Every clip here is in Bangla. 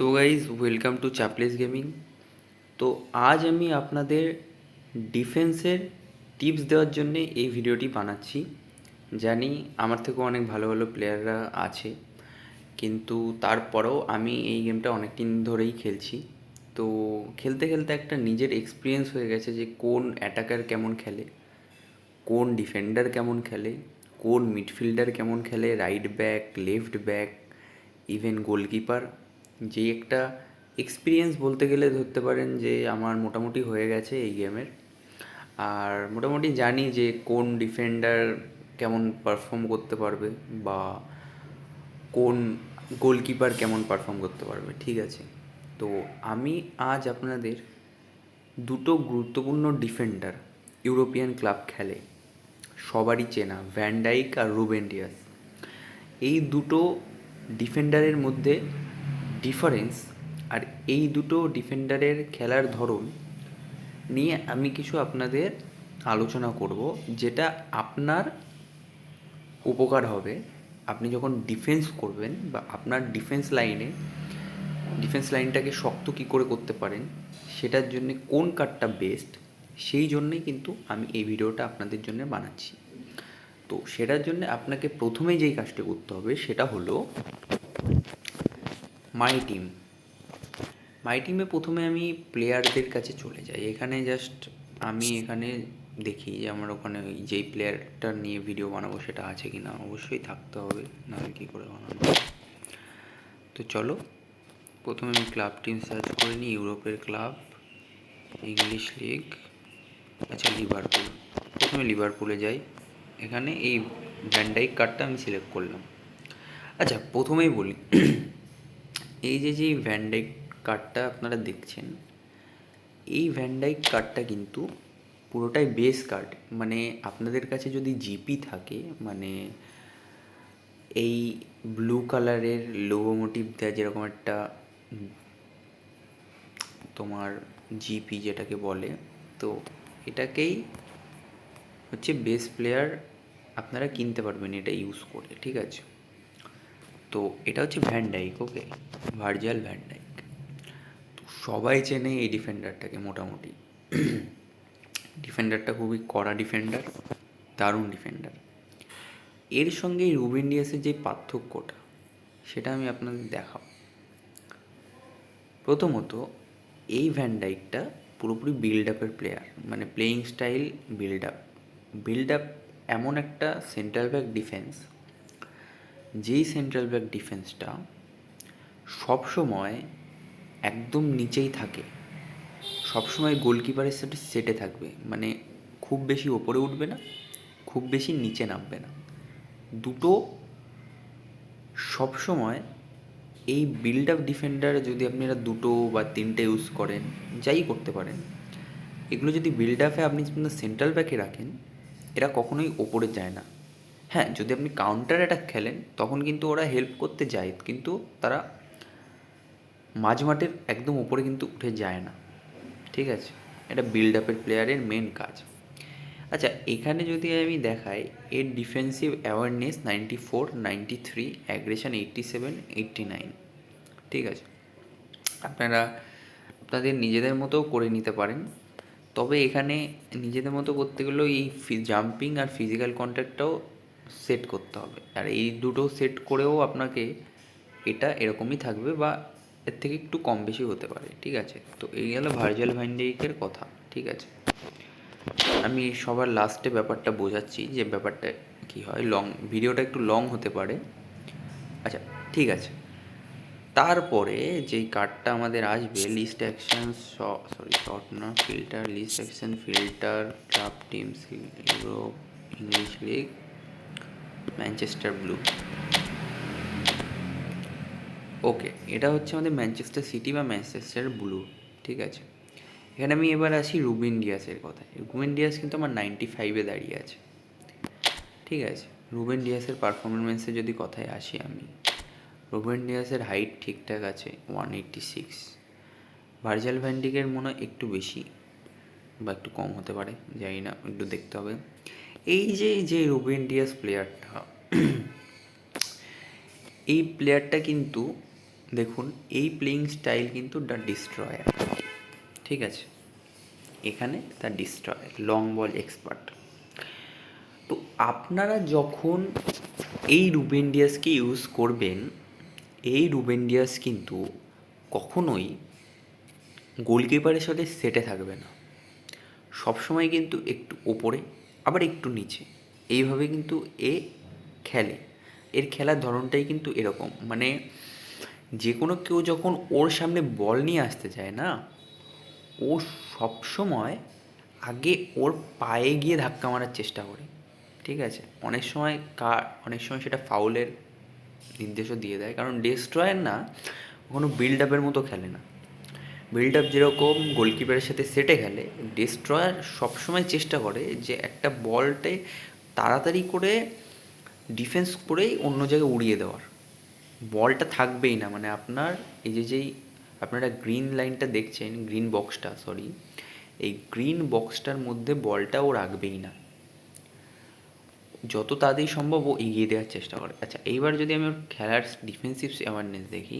তো guys welcome to chapless gaming তো আজ আমি আপনাদের ডিফেন্সের টিপস দেওয়ার জন্য এই ভিডিওটি বানাচ্ছি। জানি আমার থেকেও অনেক ভালো ভালো প্লেয়াররা আছে, কিন্তু তারপরেও আমি এই গেমটা অনেক দিন ধরেই খেলছি। তো খেলতে খেলতে একটা নিজের এক্সপিরিয়েন্স হয়ে গেছে যে কোন অ্যাটাকার কেমন খেলে, কোন ডিফেন্ডার কেমন খেলে, কোন মিডফিল্ডার কেমন খেলে right back left back even goalkeeper যে একটা এক্সপিরিয়েন্স বলতে গেলে ধরতে পারেন যে আমার মোটামুটি হয়ে গেছে এই গেমের আর মোটামুটি জানি যে কোন ডিফেন্ডার কেমন পারফর্ম করতে পারবে বা কোন গোলকিপার কেমন পারফর্ম করতে পারবে, ঠিক আছে? তো আমি আজ আপনাদের দুটো গুরুত্বপূর্ণ ডিফেন্ডার ইউরোপিয়ান ক্লাব খেলে, সবারই চেনা ভ্যান্ডাইক আর রুবেন ডিয়াস এই দুটো ডিফেন্ডারের মধ্যে ডিফারেন্স আর এই দুটো ডিফেন্ডারের খেলার ধরন নিয়ে আমি কিছু আপনাদের আলোচনা করব, যেটা আপনার উপকার হবে। আপনি যখন ডিফেন্স করবেন বা আপনার ডিফেন্স লাইনে ডিফেন্স লাইনটাকে শক্ত কী করে করতে পারেন, সেটার জন্য কোন কার্ডটা বেস্ট সেই জন্যই কিন্তু আমি এই ভিডিওটা আপনাদের জন্য বানাচ্ছি। তো সেটার জন্য আপনাকে প্রথমে যেই কাজটা করতে হবে, সেটা হলো মাই টিম মাই টিমে প্রথমে আমি প্লেয়ারদের কাছে চলে যাই। এখানে জাস্ট আমি এখানে দেখি যে আমার ওখানে ওই যেই প্লেয়ারটা নিয়ে ভিডিও বানাবো সেটা আছে কি না অবশ্যই থাকতে হবে, নাহলে কী করে বানাবো তো চলো, প্রথমে আমি ক্লাব টিম সার্চ করে নিই, ইউরোপের ক্লাব ইংলিশ লিগ আচ্ছা লিভারপুল প্রথমে লিভারপুলে যাই। এখানে এই ভ্যান্ডাইক কার্ডটা আমি সিলেক্ট করলাম। আচ্ছা প্রথমেই বলি এই যে যে ভ্যান্ডাইক কার্ডটা আপনারা দেখছেন, এই ভ্যান্ডাইক কার্ডটা কিন্তু পুরোটাই বেস কার্ড মানে আপনাদের কাছে যদি জিপি থাকে মানে এই ব্লু কালারের লোগো মোটিভ দেওয়া যেরকম একটা, তোমার জিপি যেটাকে বলে, তো এটাকেই হচ্ছে বেস প্লেয়ার আপনারা কিনতে পারবেন, এটা ইউজ করে, ঠিক আছে? তো এটা হচ্ছে ভ্যান্ডাইক ওকে ভার্জাল ভ্যান্ডাইক তো সবাই চেনে এই ডিফেন্ডারটাকে মোটামুটি। ডিফেন্ডারটা খুবই কড়া ডিফেন্ডার দারুণ ডিফেন্ডার এর সঙ্গে রুবেন ডিয়াসের যে পার্থক্যটা, সেটা আমি আপনাদের দেখাব। প্রথমত, এই ভ্যান্ডাইকটা পুরোপুরি বিল্ড আপের প্লেয়ার মানে playing style build up build up এমন একটা সেন্ট্রাল ব্যাক ডিফেন্স যেই সেন্ট্রাল ব্যাক ডিফেন্সটা সবসময় একদম নিচেই থাকে। সবসময় গোলকিপারের সাথে সেটে থাকবে। মানে খুব বেশি ওপরে উঠবে না, খুব বেশি নিচে নামবে না। দুটো সবসময় এই বিল্ড আপ ডিফেন্ডার যদি আপনারা দুটো বা তিনটে ইউজ করেন, যাই করতে পারেন, এগুলো যদি বিল্ড আপে আপনি সেন্ট্রাল ব্যাকে রাখেন, এরা কখনোই ওপরে যায় না। হ্যাঁ যদি আপনি কাউন্টার অ্যাটাক খেলেন, তখন কিন্তু ওরা হেল্প করতে যায়, কিন্তু তারা মাঝ মাঠের একদম উপরে কিন্তু উঠে যায় না। ঠিক আছে? এটা বিল্ড আপের প্লেয়ারের মেন কাজ। আচ্ছা এখানে যদি আমি দেখাই, এর defensive awareness ninety four ninety three aggression eighty seven eighty nine ঠিক আছে? আপনারা আপনাদের নিজেদের মতোও করে নিতে পারেন। তবে এখানে নিজেদের মতো করতে গেলেও এই জাম্পিং আর ফিজিক্যাল কন্ট্যাক্টটাও সেট করতে হবে। আর এই দুটো সেট করেও আপনাকে এটা এরকমই থাকবে বা এর থেকে একটু কম বেশি হতে পারে, ঠিক আছে? তো এই গেল ভার্চুয়াল ভাইন্ডেকের কথা, ঠিক আছে? আমি সবার লাস্টে ব্যাপারটা বোঝাচ্ছি যে ব্যাপারটা কী হয় লং ভিডিওটা একটু লং হতে পারে। আচ্ছা ঠিক আছে। তারপরে যেই কার্ডটা আমাদের আসবে লিস্ট অ্যাকশন সরি শর্ট না filter list action filter club teams Europe English league Manchester blue okay এটা হচ্ছে আমাদের ম্যানচেস্টার সিটি বা ম্যানচেস্টার ব্লু ঠিক আছে? এখানে আমি এবার আসি রুবিন ডিয়াসের কথায়। রুবিন ডিয়াস কিন্তু আমার নাইনটি ফাইভে দাঁড়িয়ে আছে। ঠিক আছে? রুবেন ডিয়াসের পারফরমেন্সে যদি কথায় আসি আমি রুবেন ডিয়াসের হাইট ঠিকঠাক আছে ওয়ান এইট্টি সিক্স ভার্জাল ভ্যান্ডিকের মনে হয় একটু বেশি বা একটু কম হতে পারে, জানি না, একটু দেখতে হবে। এই যে যে রুবেন ডিয়াস প্লেয়ারটা এই প্লেয়ারটা কিন্তু, দেখুন, এই প্লেইং স্টাইল কিন্তু দ্য ডিস্ট্রয়ার ঠিক আছে? এখানে the destroyer long ball expert তো আপনারা যখন এই রুবেন্ডিয়াসকে ইউজ করবেন, এই রুবেন্ডিয়াস কিন্তু কখনোই গোলকিপারের সাথে সেটে থাকবে না। সবসময় কিন্তু একটু ওপরে আবার একটু নিচে। এইভাবে কিন্তু এ খেলে। এর খেলার ধরনটাই কিন্তু এরকম। মানে যে কোনো কেউ যখন ওর সামনে বল নিয়ে আসতে চায় না, ও সবসময় আগে ওর পায়ে গিয়ে ধাক্কা মারার চেষ্টা করে। ঠিক আছে? অনেক সময় কার, অনেক সময় সেটা ফাউলের নির্দেশও দিয়ে দেয়। কারণ ডেস্ট্রয়ার না কোনো বিল্ড আপের মতো খেলে না। বিল্ড আপ যেরকম গোলকিপারের সাথে সেটে খেলে ডেস্ট্রয়ার সবসময় চেষ্টা করে যে একটা বলটে তাড়াতাড়ি করে ডিফেন্স করেই অন্য জায়গায় উড়িয়ে দেওয়ার। বলটা থাকবেই না মানে আপনার এই যে যেই আপনারা গ্রিন লাইনটা দেখছেন গ্রিন বক্সটা সরি এই গ্রিন বক্সটার মধ্যে বলটা ও রাখবেই না। যত তাড়াতাড়ি সম্ভব ও এগিয়ে দেওয়ার চেষ্টা করে। আচ্ছা এইবার যদি আমি ওর খেলার ডিফেন্সিভ অ্যাওয়ারনেস দেখি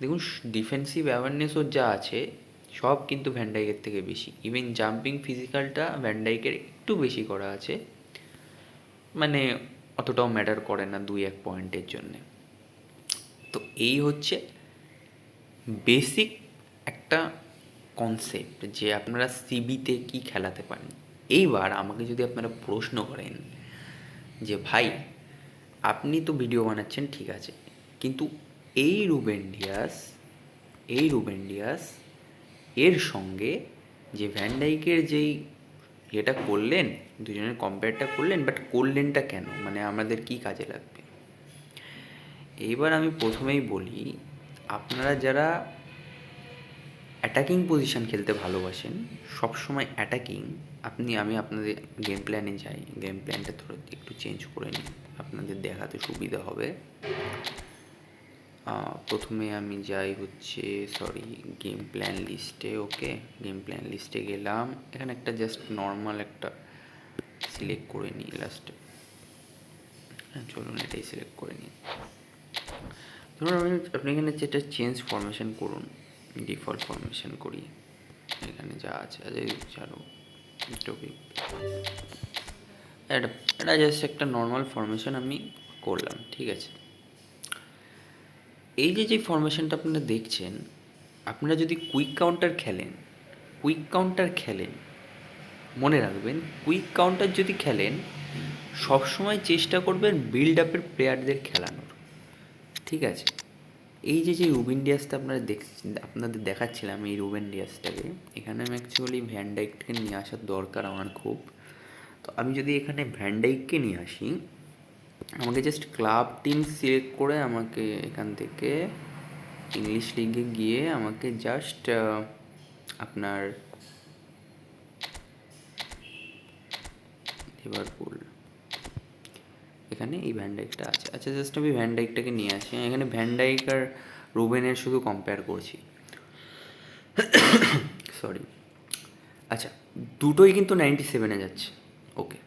দেখুন ডিফেন্সিভ অ্যাওয়ারনেস ওর যা আছে, সব কিন্তু ভ্যান্ডাইকের থেকে বেশি। ইভেন জাম্পিং ফিজিক্যালটা ভ্যান্ডাইকের একটু বেশি করা আছে। মানে অতটাও ম্যাটার করে না দুই, এক পয়েন্টের জন্যে। তো এই হচ্ছে বেসিক একটা কনসেপ্ট যে আপনারা সিবিতে কি খেলাতে পারেন। এইবার আমাকে যদি আপনারা প্রশ্ন করেন যে, ভাই, আপনি তো ভিডিও বানাচ্ছেন, ঠিক আছে। কিন্তু এই রুবেন্ডিয়াস এই রুবেন্ডিয়াস, এর সঙ্গে যে ভ্যান্ডাইকের যেই এটা করলেন, দুজনের কম্পেয়ারটা করলেন বাট করলেনটা কেন? মানে আমাদের কি কাজে লাগবে? এইবার আমি প্রথমেই বলি, আপনারা যারা অ্যাটাকিং পজিশন খেলতে ভালোবাসেন, সবসময় অ্যাটাকিং আপনি, আমি আপনাদের গেম প্ল্যানে যাই গেম প্ল্যানটা ধরো একটু চেঞ্জ করে নিই, আপনাদের দেখাতে সুবিধা হবে। প্রথমে আমি যাই হচ্ছে সরি গেম প্ল্যান লিস্টে ওকে গেম প্ল্যান লিস্টে গেলাম। এখানে একটা জাস্ট নর্মাল একটা সিলেক্ট করে নিই লাস্টে হ্যাঁ চলুন এটাই সিলেক্ট করে নিই। ধরুন আপনি আপনি এখানে যেটা চেঞ্জ ফরমেশন করুন ডিফল্ট ফরমেশন করি। এখানে যা আছে ছাড়ো টপিক এটা এটা জাস্ট একটা নর্মাল ফরমেশন আমি করলাম, ঠিক আছে? এই যে যে ফরমেশনটা আপনারা দেখছেন, আপনারা যদি কুইক কাউন্টার খেলেন কুইক কাউন্টার খেলেন, মনে রাখবেন কুইক কাউন্টার যদি খেলেন, সবসময় চেষ্টা করবেন বিল্ড আপের প্লেয়ারদের খেলানোর। ঠিক আছে? এই যে যে রুবিন ডিয়াসটা আপনারা দেখ আপনাদের দেখাচ্ছিলাম এই রুবেন ডিয়াসটাকে এখানে আমি অ্যাকচুয়ালি ভ্যান্ডাইককে নিয়ে আসার দরকার আমার খুব। তো আমি যদি এখানে ভ্যান্ডাইককে নিয়ে আসি আমাকে জাস্ট ক্লাব টিম সিলেক্ট করে আমাকে এখান থেকে ইংলিশ লিগে গিয়ে আমাকে জাস্ট আপনার লিভারপুল এখানে এই ভ্যান্ডাইকটা আছে। আচ্ছা জাস্ট আমি ভ্যান্ডাইকটাকে নিয়ে আসি। এখানে ভ্যান্ডাইক আর রুবেনের শুধু কম্পেয়ার করছি। সরি আচ্ছা দুটোই কিন্তু নাইনটি সেভেনে যাচ্ছে। ওকে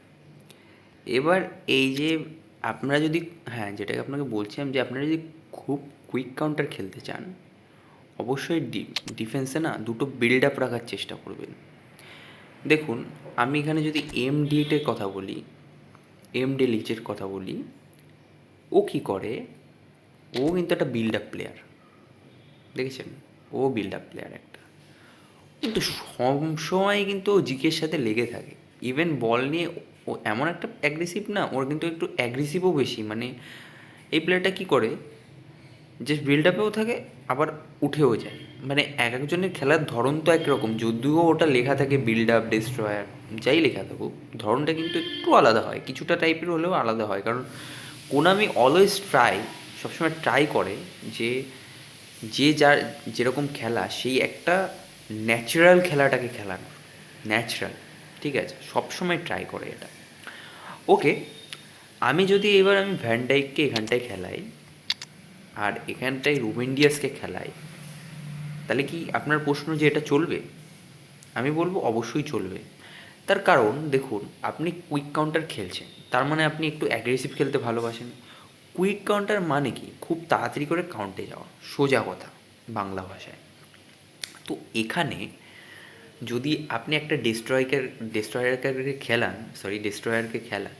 এবার এই যে আপনারা যদি হ্যাঁ যেটাকে আপনাকে বলছিলাম যে আপনারা যদি খুব কুইক কাউন্টার খেলতে চান, অবশ্যই ডিফেন্সে না দুটো বিল্ড আপ রাখার চেষ্টা করবেন। দেখুন, আমি এখানে যদি এম ডিটের কথা বলি এম ডি লিচের কথা বলি, ও কি করে? ও কিন্তু একটা বিল্ড আপ প্লেয়ার দেখেছেন? ও বিল্ড আপ প্লেয়ার একটা। কিন্তু সবসময় কিন্তু ও জিকের সাথে লেগে থাকে। ইভেন বল নিয়ে ও এমন একটা অ্যাগ্রেসিভ না, ওর কিন্তু একটু অ্যাগ্রেসিভও বেশি। মানে এই প্লেয়ারটা কী করে? যে বিল্ড আপেও থাকে, আবার উঠেও যায়। মানে এক একজনের খেলার ধরন তো একরকম। যদিও ওটা লেখা থাকে বিল্ড আপ ডিস্ট্রয়ার যাই লেখা থাকুক, ধরনটা কিন্তু একটু আলাদা হয়। কিছুটা টাইপের হলেও আলাদা হয়। কারণ কোনামি অলওয়েজ ট্রাই সবসময় ট্রাই করে যে যে যার যেরকম খেলা, সেই একটা ন্যাচারাল খেলাটাকে খেলানো ন্যাচারাল ঠিক আছে? সবসময় ট্রাই করে এটা। ওকে আমি যদি এবার আমি ভ্যানডাইককে এখানটায় খেলাই, আর এখানটায় রুবেন্ডিয়াসকে খেলাই, তাহলে কি আপনার প্রশ্ন যে এটা চলবে? আমি বলব অবশ্যই চলবে। তার কারণ, দেখুন, আপনি কুইক কাউন্টার খেলছেন, তার মানে আপনি একটু অ্যাগ্রেসিভ খেলতে ভালোবাসেন। কুইক কাউন্টার মানে কি? খুব তাড়াতাড়ি করে কাউন্টে যাওয়া, সোজা কথা, বাংলা ভাষায়। তো এখানে যদি আপনি একটা ডিস্ট্রয়কে ডিস্ট্রয়ারকে খেলান সরি ডিস্ট্রয়ারকে খেলান,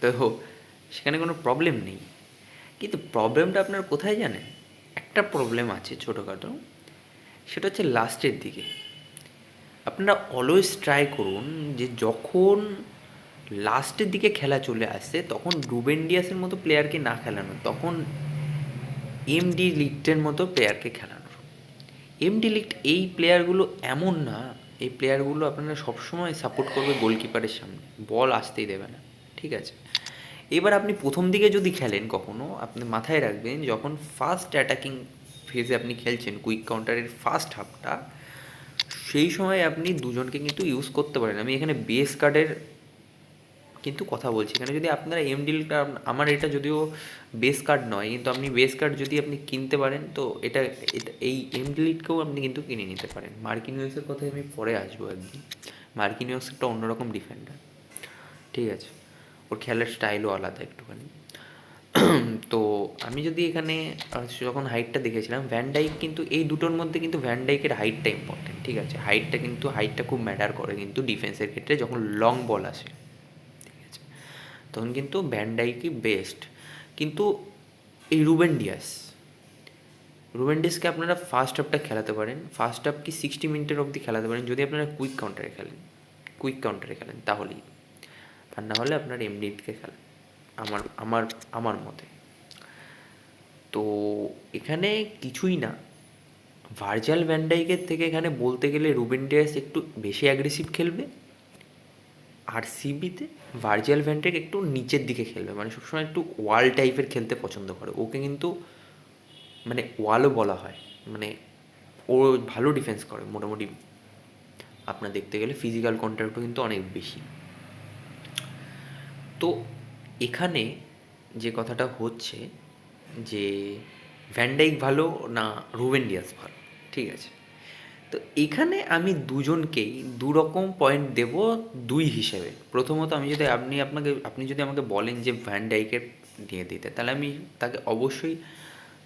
তো সেখানে কোনো প্রবলেম নেই। কিন্তু প্রবলেমটা আপনার কোথায় জানেন? একটা প্রবলেম আছে ছোটোখাটো, সেটা হচ্ছে লাস্টের দিকে। আপনারা অলওয়েজ ট্রাই করুন যে যখন লাস্টের দিকে খেলা চলে আসছে তখন রুবেন ডিয়াসের মতো প্লেয়ারকে না খেলানো, তখন এমডি লিগটের মতো প্লেয়ারকে খেলানোর এমডি লিগট এই প্লেয়ারগুলো এমন না এই প্লেয়ারগুলো আপনারা সবসময় সাপোর্ট করবে গোলকিপারের সামনে। বল আসতেই দেবে না। ঠিক আছে? এবার আপনি প্রথম দিকে যদি খেলেন কখনো, আপনি মাথায় রাখবেন, যখন ফার্স্ট অ্যাটাকিং ফেজে আপনি খেলছেন কুইক কাউন্টারের ফার্স্ট হাফটা সেই সময় আপনি দুজনকে কিন্তু ইউজ করতে পারেন। আমি এখানে বেস কার্ডের কিন্তু কথা বলছি। এখানে যদি আপনারা এম ডিলটা আমার এটা যদিও বেস কার্ড নয়, কিন্তু আপনি বেস কার্ড যদি আপনি কিনতে পারেন, তো এটা এই এম ডিলিটকেও আপনি কিন্তু কিনে নিতে পারেন। মার্কিনিউসের কথায় আমি পরে আসব একদিন। মার্কিনিউস একটা অন্যরকম ডিফেন্ডার ঠিক আছে? ওর খেলার স্টাইলও আলাদা একটুখানি। তো আমি যদি এখানে যখন হাইটটা দেখেছিলাম ভ্যানডাইক কিন্তু, এই দুটোর মধ্যে কিন্তু ভ্যানডাইকের হাইটটা ইম্পর্টেন্ট ঠিক আছে? হাইটটা কিন্তু হাইটটা খুব ম্যাটার করে কিন্তু ডিফেন্সের ক্ষেত্রে, যখন লং বল আসে। তখন কিন্তু ভ্যানডাইকই বেস্ট কিন্তু এই রুবেন ডিয়াস রুবেন ডিয়াসকে আপনারা ফার্স্ট হাফটা খেলাতে পারেন। ফার্স্ট হাফ কি সিক্সটি মিনিটের অবধি খেলাতে পারেন। যদি আপনারা কুইক কাউন্টারে খেলেন। কুইক কাউন্টারে খেলেন, তাহলেই। আর না হলে আপনার এমডিকে খেলেন। আমার আমার আমার মতে। তো এখানে কিছুই না। ভার্জাল ভ্যান্ডাইকের থেকে এখানে বলতে গেলে রুবেন ডিয়াস একটু বেশি অ্যাগ্রেসিভ খেলবে। আর সিবিতে ভার্জিয়াল ভ্যান্ডাইক একটু নিচের দিকে খেলবে। মানে সবসময় একটু ওয়াল টাইপের খেলতে পছন্দ করে। ওকে কিন্তু মানে ওয়ালও বলা হয়। মানে ও ভালো ডিফেন্স করে মোটামুটি। আপনার দেখতে গেলে ফিজিক্যাল কন্ট্যাক্টও কিন্তু অনেক বেশি। তো এখানে যে কথাটা হচ্ছে যে ভ্যান্ডাইক ভালো না রুবেন ডিয়াস ভালো? ঠিক আছে। তো এখানে আমি দুজনকেই দু রকম পয়েন্ট দেব দুই হিসেবে। প্রথমত আমি যদি আপনি আপনাকে, আপনি যদি আমাকে বলেন যে ভ্যান ডাইকের দিয়ে দিতে, তাহলে আমি তাকে অবশ্যই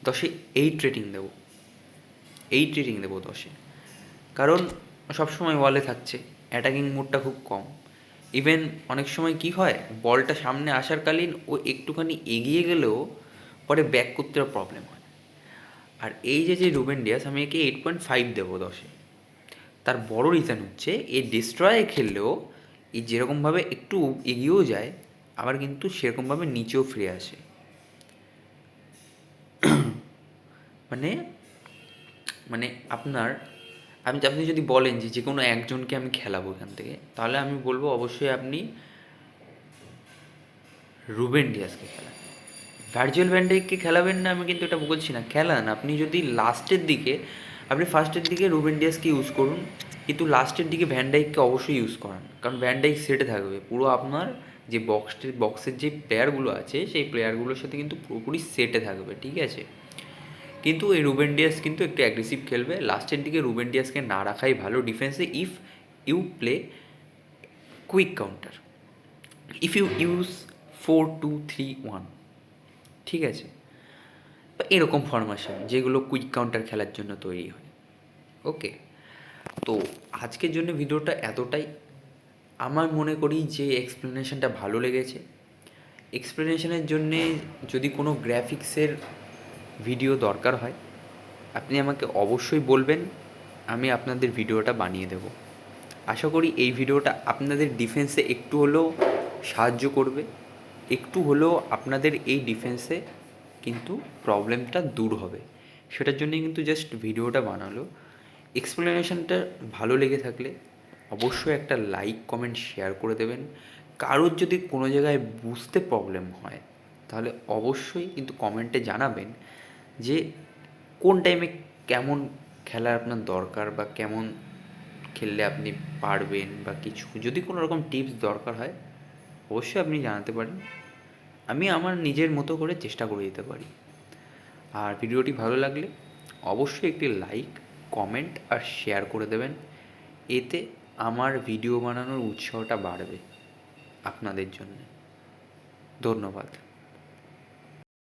দশে এইট রেটিং দেবো। এইট রেটিং দেবো দশে। কারণ সবসময় ওয়ালে থাকছে অ্যাটাকিং মুডটা খুব কম। ইভেন অনেক সময় কি হয় বলটা সামনে আসার কালীন ও একটুখানি এগিয়ে গেলেও পরে ব্যাক করতে প্রবলেম হয়। আর এই যে যে রুবেন ডিয়াস, আমি একে এইট পয়েন্ট ফাইভ দেবো দশে। তার বড় রিজন হচ্ছে এই ডিস্ট্রয়ে খেললেও এই যেরকমভাবে একটু এগিয়েও যায়, আবার কিন্তু সেরকমভাবে নিচেও ফিরে আসে। মানে মানে আপনার, আমি, আপনি যদি বলেন যে যে কোনো একজনকে আমি খেলাবো এখান থেকে, তাহলে আমি বলব অবশ্যই আপনি রুবেন ডিয়াসকে খেলান। ভার্চুয়াল ভ্যান্ডাইককে খেলাবেন না, আমি কিন্তু এটা বলছি না। খেলান, আপনি যদি লাস্টের দিকে, আপনি ফার্স্টের দিকে রুবেন ডিয়াসকে ইউজ করুন, কিন্তু লাস্টের দিকে ভ্যান্ডাইককে অবশ্যই ইউজ করান। কারণ ভ্যান্ডাইক সেটে থাকবে। পুরো আপনার যে বক্সটির বক্সের যে প্লেয়ারগুলো আছে, সেই প্লেয়ারগুলোর সাথে কিন্তু পুরোপুরি সেটে থাকবে, ঠিক আছে? কিন্তু এই রুবেন ডিয়াস কিন্তু একটু অ্যাগ্রেসিভ খেলবে। লাস্টের দিকে রুবেন ডিয়াসকে না রাখাই ভালো ডিফেন্সে if you play quick counter if you use four two three one ঠিক আছে? বা এরকম ফরমেশন যেগুলো কুইক কাউন্টার খেলার জন্য তৈরি হয়। ওকে তো আজকের জন্য ভিডিওটা এতটাই। আমার মনে করি যে এক্সপ্লেনেশনটা ভালো লেগেছে। এক্সপ্লেনেশনের জন্যে যদি কোনো গ্রাফিক্সের ভিডিও দরকার হয়, আপনি আমাকে অবশ্যই বলবেন, আমি আপনাদের ভিডিওটা বানিয়ে দেব। আশা করি এই ভিডিওটা আপনাদের ডিফেন্সে একটু হলেও সাহায্য করবে। একটু হলেও আপনাদের এই ডিফেন্সে কিন্তু প্রবলেমটা দূর হবে। সেটার জন্যই কিন্তু জাস্ট ভিডিওটা বানালো। এক্সপ্লেনেশনটা ভালো লেগে থাকলে অবশ্যই একটা লাইক কমেন্ট শেয়ার করে দেবেন। কারোর যদি কোনো জায়গায় বুঝতে প্রবলেম হয়, তাহলে অবশ্যই কিন্তু কমেন্টে জানাবেন যে কোন টাইমে কেমন খেলা আপনার দরকার বা কেমন খেললে আপনি পারবেন বা কিছু। যদি কোনো রকম টিপস দরকার হয় অবশ্যই আপনি জানাতে পারেন। আমি আমার নিজের মতো করে চেষ্টা করে দিতে পারি। আর ভিডিওটি ভালো লাগলে অবশ্যই একটি লাইক কমেন্ট আর শেয়ার করে দেবেন। এতে আমার ভিডিও বানানোর উৎসাহটা বাড়বে আপনাদের জন্য। ধন্যবাদ।